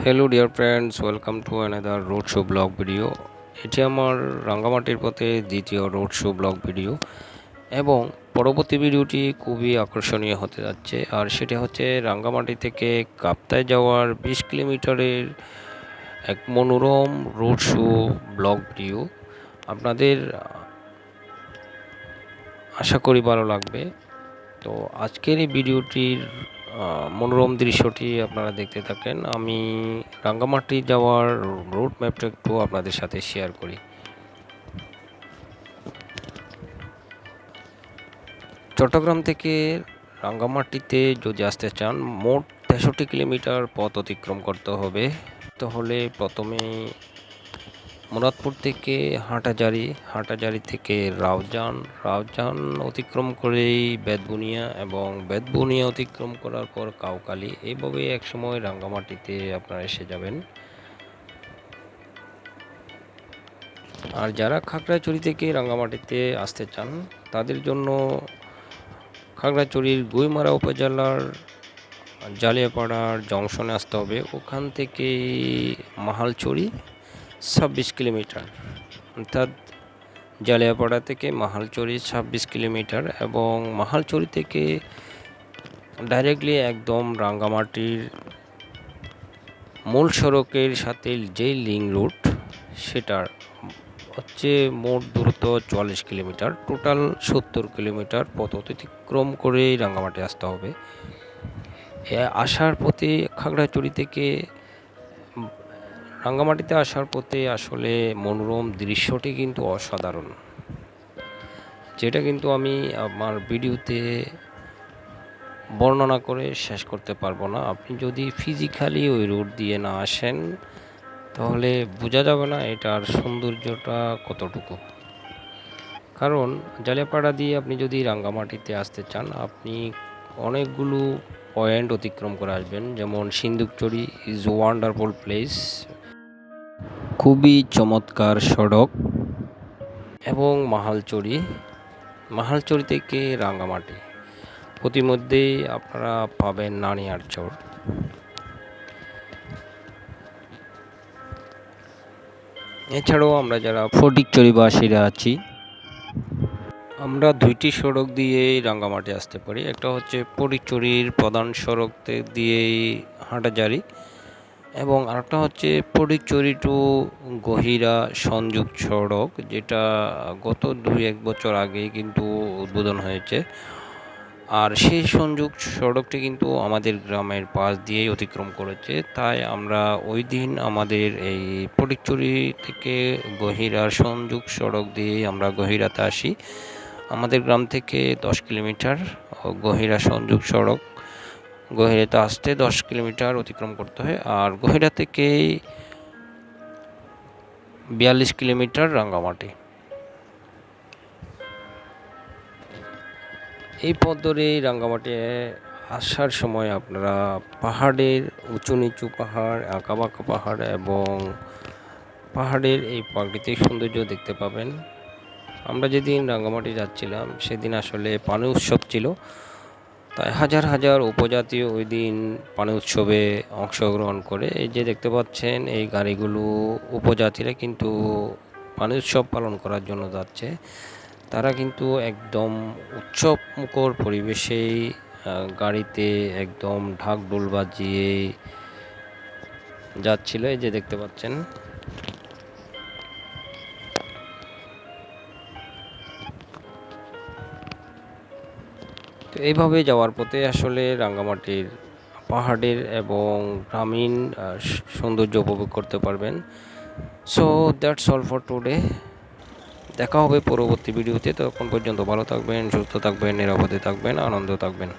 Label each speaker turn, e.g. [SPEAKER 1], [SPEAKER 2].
[SPEAKER 1] Hello dear friends welcome to another road show blog video এটি আমার রাঙ্গামাটির পথে দ্বিতীয় রোড শো ব্লগ ভিডিও এবং পরবর্তী ভিডিওটি খুবই আকর্ষণীয় হতে যাচ্ছে। আর সেটি হচ্ছে রাঙ্গামাটি থেকে কাপ্তায় যাওয়ার বিশ কিলোমিটারের এক মনোরম রোড শো ব্লগ ভিডিও আপনাদের আশা করি ভালো লাগবে। তো আজকের এই ভিডিওটির মনোরম দৃশ্যটি আপনারা দেখতে থাকেন। আমি রাঙ্গামাটি যাওয়ার রুট ম্যাপটা একটু আপনাদের সাথে শেয়ার করি। চট্টগ্রাম থেকে রাঙ্গামাটিতে যদি আসতে চান, মোট তেষট্টি কিলোমিটার পথ অতিক্রম করতে হবে। তাহলে প্রথমে মুরাদপুর থেকে হাঁটাজারি হাঁটাজারি থেকে রাউজান রাউজান অতিক্রম করেই বেদবুনিয়া এবং বেদবুনিয়া অতিক্রম করার পর কাউকালি। এইভাবে একসময় রাঙ্গামাটিতে আপনারা এসে যাবেন। আর যারা খাগড়াছড়ি থেকে রাঙ্গামাটিতে আসতে চান, তাদের জন্য খাগড়াছড়ির গুইমারা উপজেলার জালিয়াপাড়ার জংশনে আসতে হবে। ওখান থেকে মাহালছড়ি ছাব্বিশ কিলোমিটার। অর্থাৎ জালিয়াপাড়া থেকে মাহালচরি ছাব্বিশ কিলোমিটার এবং মাহালচরি থেকে ডাইরেক্টলি একদম রাঙ্গামাটির মূল সড়কের সাথে যেই লিঙ্ক রুট সেটার হচ্ছে মোট দূরত্ব চুয়াল্লিশ কিলোমিটার। টোটাল সত্তর কিলোমিটার পথ অতিক্রম করেই রাঙ্গামাটি আসতে হবে। আসার পথে খাগড়াছড়ি থেকে রাঙ্গামাটিতে আসার পথে আসলে মনোরম দৃশ্যটি কিন্তু অসাধারণ। যেটা কিন্তু আমি আমার ভিডিওতে বর্ণনা করে শেষ করতে পারব না। আপনি যদি ফিজিক্যালি ওই রোড দিয়ে না আসেন, তাহলে বোঝা যাবে না এটার সৌন্দর্যটা কতটুকু। কারণ জালিয়াপাড়া দিয়ে আপনি যদি রাঙ্গামাটিতে আসতে চান, আপনি অনেকগুলো পয়েন্ট অতিক্রম করে আসবেন। যেমন সিন্দুকচড়ি ইজ ওয়ান্ডারফুল প্লেস খুবই চমৎকার সড়ক এবং মাহালচড়ি মাহালচড়ি থেকে রাঙ্গামাটি। প্রতিমধ্যেই আপনারা পাবেন নানিয়ার চর। এছাড়াও আমরা যারা ফটিকচড়িবাসীরা আছি, আমরা দুইটি সড়ক দিয়েই রাঙ্গামাটি আসতে পারি। একটা হচ্ছে ফটিকচুরির প্রধান সড়ক দিয়েই হাঁটাজারি এবং আরেকটা হচ্ছে ফটিকচুরি টু গহিরা সংযোগ সড়ক, যেটা গত দুই এক বছর আগেই কিন্তু উদ্বোধন হয়েছে। আর সেই সংযোগ সড়কটি কিন্তু আমাদের গ্রামের পাশ দিয়েই অতিক্রম করেছে। তাই আমরা ওই দিন আমাদের এই ফটিকচুরি থেকে গহিরার সংযোগ সড়ক দিয়ে আমরা গহিরাতে আসি। আমাদের গ্রাম থেকে দশ কিলোমিটার গহিরা সংযোগ সড়ক গহিরাতে আসতে দশ কিলোমিটার অতিক্রম করতে হয়। আর গহিরা থেকে বিয়াল্লিশ কিলোমিটার রাঙ্গামাটি। এই পথ ধরে রাঙ্গামাটি আসার সময় আপনারা পাহাড়ের উঁচু নিচু পাহাড়, আঁকাবাঁকা পাহাড় এবং পাহাড়ের এই প্রাকৃতিক সৌন্দর্য দেখতে পাবেন। আমরা যেদিন রাঙ্গামাটি যাচ্ছিলাম, সেদিন আসলে পানি উৎসব ছিল। তাই হাজার হাজার উপজাতীয় ওই দিন পানি উৎসবে অংশগ্রহণ করে এই যে দেখতে পাচ্ছেন, এই গাড়িগুলো উপজাতিরা কিন্তু পানি উৎসব পালন করার জন্য যাচ্ছে। তারা কিন্তু একদম উৎসব মুখর পরিবেশেই গাড়িতে একদম ঢাক ডোল বাজিয়ে যাচ্ছিল। এই যে দেখতে পাচ্ছেন এইভাবে যাওয়ার পথে আসলে রাঙ্গামাটির পাহাড়ের এবং গ্রামীণ সৌন্দর্য উপভোগ করতে পারবেন। So that's all for today দেখা হবে পরবর্তী ভিডিওতে। তখন পর্যন্ত ভালো থাকবেন, সুস্থ থাকবেন, নিরাপদে থাকবেন, আনন্দ থাকবেন।